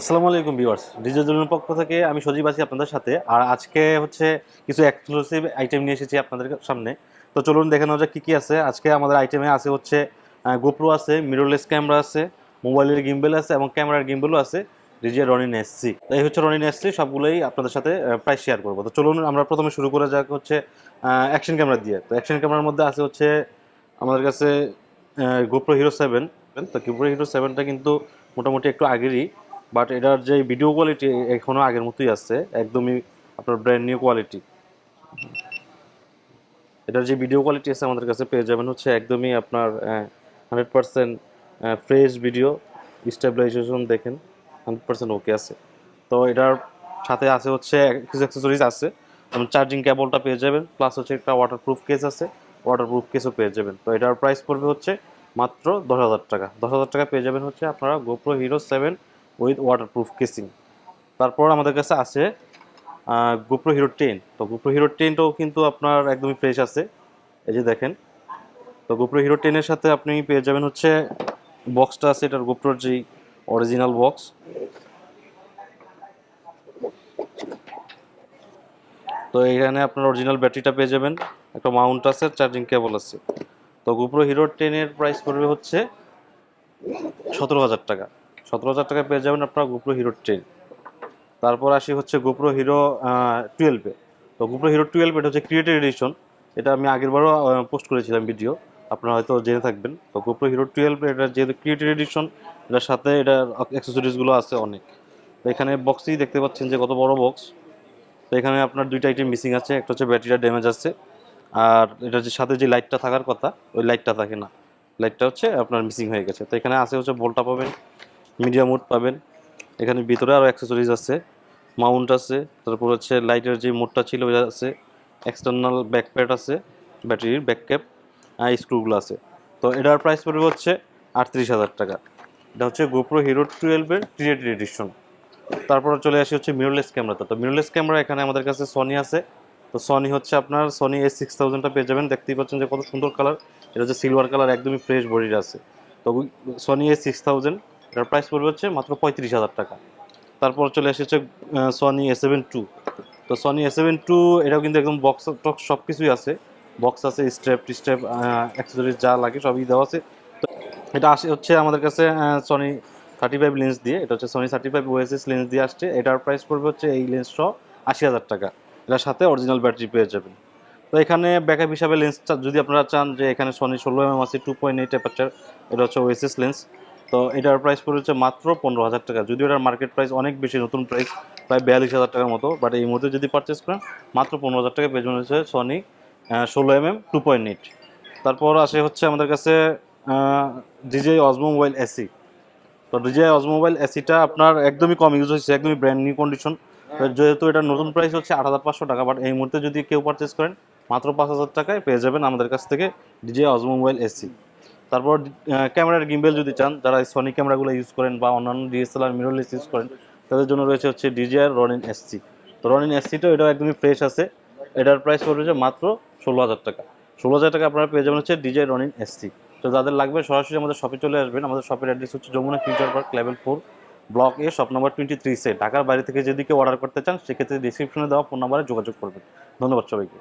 আসসালামু আলাইকুম viewers. Digital পক্ষ থেকে আমি সজীব আছি আপনাদের সাথে। আর আজকে হচ্ছে কিছু এক্সক্লুসিভ আইটেম নিয়ে এসেছি আপনাদের সামনে। তো চলুন দেখে নেওয়া যাক কী কী আছে। আজকে আমাদের আইটেমে আছে হচ্ছে গোপ্রো আছে মিররলেস ক্যামেরা আছে মোবাইলের গিম্বেল আছে এবং ক্যামেরার গিম্বেলও আছে, ডিজে রনিন এসসি এই হচ্ছে রনিন এসসি সবগুলোই আপনাদের সাথে প্রাইস শেয়ার করব। তো চলুন আমরা প্রথমে শুরু করা যাক হচ্ছে অ্যাকশন ক্যামেরা দিয়ে। তো অ্যাকশন ক্যামেরার মধ্যে আছে হচ্ছে, আমাদের কাছে গোপ্রো হিরো সেভেন তো গোপ্রো হিরো সেভেনটা কিন্তু মোটামুটি একটু আগেরই। বাট এটার যে ভিডিও কোয়ালিটি এখনও আগের মতোই আছে, একদমই আপনার ব্র্যান্ড নিউ কোয়ালিটি এটার যে ভিডিও কোয়ালিটি আছে আমাদের কাছে পেয়ে যাবেন হচ্ছে একদমই আপনার hundred percent fresh video stabilisation দেখেন হান্ড্রেড পার্সেন্ট ওকে আছে। তো এটার সাথে আছে হচ্ছে কিছু অ্যাক্সেসরিজ আছে, যেমন চার্জিং কেবলটা পেয়ে যাবেন প্লাস হচ্ছে একটা ওয়াটারপ্রুফ কেস আছে ওয়াটারপ্রুফ কেসও পেয়ে যাবেন। তো এটার প্রাইস পড়বে হচ্ছে মাত্র দশ হাজার টাকা। দশ হাজার টাকা পেয়ে যাবেন হচ্ছে আপনারা GoPro Hero seven with waterproof casing তারপর আমাদের কাছে আছে গোপ্রো হিরো টেন তো গোপ্রো হিরো টেনটাও কিন্তু আপনার একদমই ফ্রেশ আছে। এই যে দেখেন, তো গোপ্রো হিরো টেনের সাথে আপনি পেয়ে যাবেন হচ্ছে বক্সটা আছে, এটার গোপ্রোর যেই অরিজিনাল বক্স তো এখানে আপনার অরিজিনাল ব্যাটারিটা পেয়ে যাবেন। একটা মাউন্ট আছে চার্জিং কেবল আছে। তো গোপ্রো হিরো টেনের প্রাইস পড়বে হচ্ছে সতেরো হাজার টাকা। সতেরো হাজার টাকা পেয়ে যাবেন আপনার গোপ্রো হিরো টেন তারপর আসি হচ্ছে গোপ্রো হিরো টুয়েলভে তো গোপ্রো হিরো টুয়েলভ এটা হচ্ছে ক্রিয়েটিভ এডিশন এটা আমি আগেরবারও পোস্ট করেছিলাম ভিডিও আপনারা হয়তো জেনে থাকবেন। তো গোপ্রো হিরো টুয়েলভ এটা যেহেতু ক্রিয়েটিভ এডিশন এটার সাথে এটার অ্যাক্সেসরিজগুলো আছে অনেক। তো এখানে বক্সেই দেখতে পাচ্ছেন যে কত বড় বক্স তো এখানে আপনার দুইটা আইটেম মিসিং আছে। একটা হচ্ছে ব্যাটারিটা ড্যামেজ আছে। আর এটার যে সাথে যে লাইটটা থাকার কথা, ওই লাইটটা থাকে না। লাইটটা হচ্ছে আপনার মিসিং হয়ে গেছে। তো এখানে আছে হচ্ছে বলটা পাবেন মিডিয়াম মোড পাবেন। এখানে ভিতরে আরও অ্যাক্সেসরিজ আছে মাউন্ট আছে, তারপর হচ্ছে লাইটের যে মোডটা ছিল ওইটা আছে এক্সটার্নাল ব্যাকপ্যাড আছে ব্যাটারির ব্যাক ক্যাপ আর স্ক্রুগুলো আছে। তো এটার প্রাইস পড়বে হচ্ছে আটত্রিশ হাজার টাকা। এটা হচ্ছে গোপ্রো হিরো টুয়েলভের ক্রিয়েটিভ এডিশন তারপর চলে আসি হচ্ছে মিররলেস ক্যামেরাতে তো। মিররলেস ক্যামেরা এখানে আমাদের কাছে সনি আছে। তো সনি হচ্ছে আপনার সনি এস সিক্স থাউজেন্ডটা পেয়ে যাবেন। দেখতেই পাচ্ছেন যে কত সুন্দর কালার এটা হচ্ছে সিলভার কালার একদমই ফ্রেশ বডির আছে। তো সনি এস সিক্স থাউজেন্ড এটার প্রাইস পড়বে হচ্ছে মাত্র পঁয়ত্রিশ হাজার টাকা। তারপর চলে এসেছে সনি এ সেভেন টু তো সনি এ সেভেন টু এটাও কিন্তু একদম বক্স টক্স সব কিছুই আছে। বক্স আছে স্ট্রেপ টিস্ট্রেপ অ্যাক্সেসরিজ যা লাগে সবই দেওয়া আছে। তো এটা আসে হচ্ছে আমাদের কাছে সনি থার্টি ফাইভ লেন্স দিয়ে। এটা হচ্ছে Sony thirty five OSS lens দিয়ে আসছে। এটার প্রাইস পড়বে হচ্ছে এই লেন্স সহ আশি হাজার টাকা। এটার সাথে অরিজিনাল ব্যাটারি পেয়ে যাবেন। তো এখানে ব্যাকআপ হিসাবে লেন্স যদি আপনারা চান যে এখানে সনি ষোলো এম আছে টু পয়েন্ট এইট অ্যাপারচার এটা হচ্ছে ওএসএস লেন্স তো এটার প্রাইস পড়েছে মাত্র পনেরো হাজার টাকা। যদিও এটার মার্কেট প্রাইস অনেক বেশি, নতুন প্রাইস প্রায় বিয়াল্লিশ হাজার টাকার মতো বাট এই মুহূর্তে যদি পারচেস করেন, মাত্র পনেরো হাজার টাকা পেয়ে হচ্ছে সনি ষোলো M M two point eight তারপর আসে হচ্ছে আমাদের কাছে ডিজে অজমো মোবাইল এসি তো ডিজে অজমো মোবাইল এসিটা আপনার একদমই কম ইউজ হয়েছে, একদমই ব্র্যান্ড নিউ কন্ডিশন যেহেতু এটার নতুন প্রাইস হচ্ছে আট হাজার পাঁচশো টাকা বাট এই মুহূর্তে যদি কেউ পারচেস করেন, মাত্র পাঁচ হাজার টাকায় পেয়ে যাবেন আমাদের কাছ থেকে ডিজে অজমো মোবাইল এসি তারপর ক্যামেরার গিম্বেল যদি চান, যারা সনি ক্যামেরাগুলো ইউজ করেন বা অন্যান্য ডিএসএলআর মিররলেস ইউজ করেন, তাদের জন্য রয়েছে হচ্ছে ডিজিআর রনিন এসসি তো রনিন এসসিটাও এটাও একদমই ফ্রেশ আছে। এটার প্রাইস পড়বে মাত্র ষোলো হাজার টাকা। ষোলো হাজার টাকা আপনারা পেয়ে যাবেন হচ্ছে ডিজিআর রনিন এসসি তো যাদের লাগবে সরাসরি আমাদের শপে চলে আসবেন। আমাদের শপের অ্যাড্রেস হচ্ছে Jamuna future park level four block A shop number twenty three সে ঢাকার বাইরে থেকে যদি কেউ অর্ডার করতে চান, সেক্ষেত্রে ডিসক্রিপশনে দেওয়া ফোন নাম্বারে যোগাযোগ করবেন। ধন্যবাদ সবাইকে।